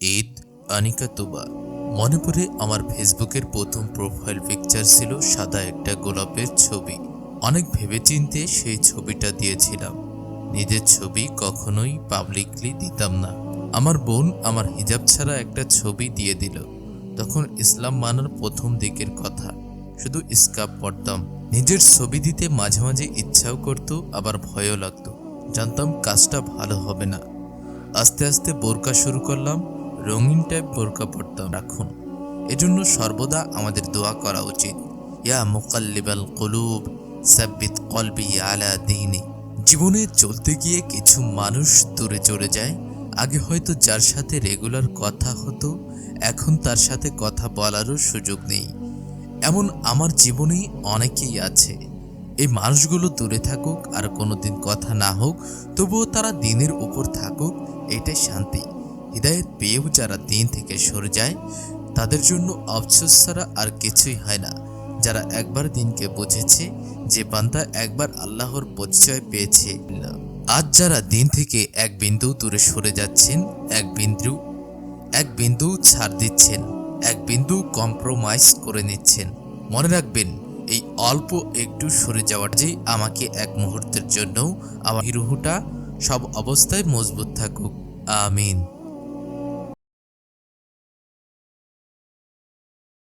ঈদ, আনিকা তুবা। মনে পড়ে আমার ফেসবুকের প্রথম প্রোফাইল পিকচার ছিল সাদা একটা গোলাপের ছবি। অনেক ভেবেচিন্তে সেই ছবিটা দিয়েছিলাম। নিজের ছবি কখনোই পাবলিকলি দিতাম না। আমার বোন আমার হিজাব ছাড়া একটা ছবি দিয়ে দিল। তখন ইসলাম মানার প্রথম দিকের কথা। শুধু স্কাপ পড়তাম। নিজের ছবি দিতে মাঝে মাঝে ইচ্ছাও করতো, আবার ভয়ও লাগতো। জানতাম কাজটা ভালো হবে না। আস্তে আস্তে বোরকা শুরু করলাম। রঙিন টাইপ বোরকা পড়তাম রাখুন। এজন্য সর্বদা আমাদের দোয়া করা উচিত। ইয়া মুকাল্লিবাল কুলুব, সাব্বিত কলবি আলা দিনি। জীবনে চলতে গিয়ে কিছু মানুষ দূরে চলে যায়। আগে হয়তো যার সাথে রেগুলার কথা হতো, এখন তার সাথে কথা বলারও সুযোগ নেই। এমন আমার জীবনেই অনেকেই আছে। এই মানুষগুলো দূরে থাকুক আর কোনোদিন কথা না হোক, তবুও তারা দিনের উপর থাকুক, এটাই শান্তি। হৃদয়ের পেয়েও যারা দিন থেকে সরে যায়, তাদের জন্য আফসোস ছাড়া আর কিছুই হয় না। যারা একবার দিনকে বুঝেছে, যে বান্দা একবার আল্লাহর পরিচয় পেয়েছে। আজ যারা দিন থেকে এক বিন্দু দূরে সরে যাচ্ছেন, এক বিন্দু এক বিন্দু ছাড় দিচ্ছেন, এক বিন্দু কম্প্রোমাইজ করে নিচ্ছেন। মনে রাখবেন, এই অল্প একটু সরে যাওয়াটাই আমাকে এক মুহূর্তের জন্য আমার রুহুটা সব অবস্থায় মজবুত থাকুক। আমিন।